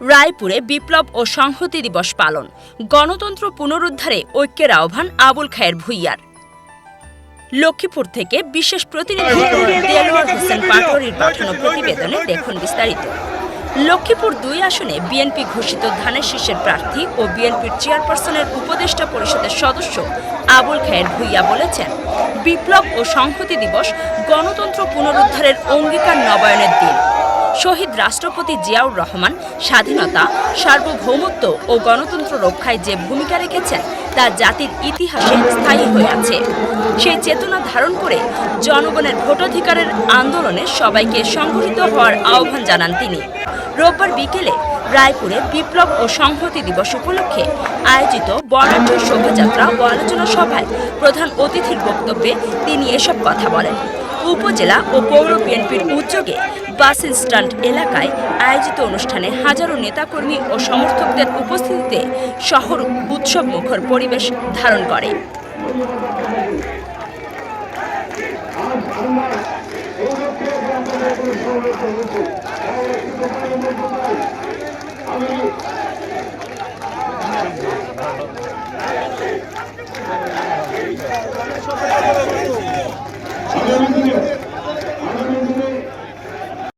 রায়পুরে বিপ্লব ও সংহতি দিবস পালন। গণতন্ত্র পুনরুদ্ধারে ঐক্যের আহ্বান আবুল খায়ের ভুইয়ার। লক্ষ্মীপুর থেকে বিশেষ প্রতিনিধি দেলোয়ার হোসেন পাটোয়ারির পাঠানো প্রতিবেদনে দেখুন বিস্তারিত। লক্ষ্মীপুর দুই আসনে বিএনপি ঘোষিত ধানের শীর্ষের প্রার্থী ও বিএনপির চেয়ারপারসনের উপদেষ্টা পরিষদের সদস্য আবুল খায়ের ভুইয়া বলেছেন বিপ্লব ও সংহতি দিবস গণতন্ত্র পুনরুদ্ধারের অঙ্গীকার নবায়নের দিন। শহীদ রাষ্ট্রপতি জিয়াউর রহমান, স্বাধীনতা, সার্বভৌমত্ব ও গণতন্ত্র রক্ষায় যে ভূমিকা রেখেছেন, তা জাতির ইতিহাসে স্থায়ী হয়ে আছে। সেই চেতনা ধারণ করে জনগণের ভোটাধিকারের আন্দোলনে সবাইকে সংগঠিত হওয়ার আহ্বান জানান তিনি। রোববার বিকেলে রায়পুরে বিপ্লব ও সংহতি দিবস উপলক্ষে আয়োজিত বর্ণাঢ্য শোভাযাত্রা ও আলোচনা সভায় প্রধান অতিথির বক্তব্যে তিনি এসব কথা বলেন। উপজেলা ও পৌর বিএনপির উদ্যোগে বাস স্ট্যান্ড এলাকায় আয়োজিত অনুষ্ঠানে হাজারো নেতাকর্মী ও সমর্থকদের উপস্থিতিতে শহর উৎসব মুখর পরিবেশ ধারণ করে।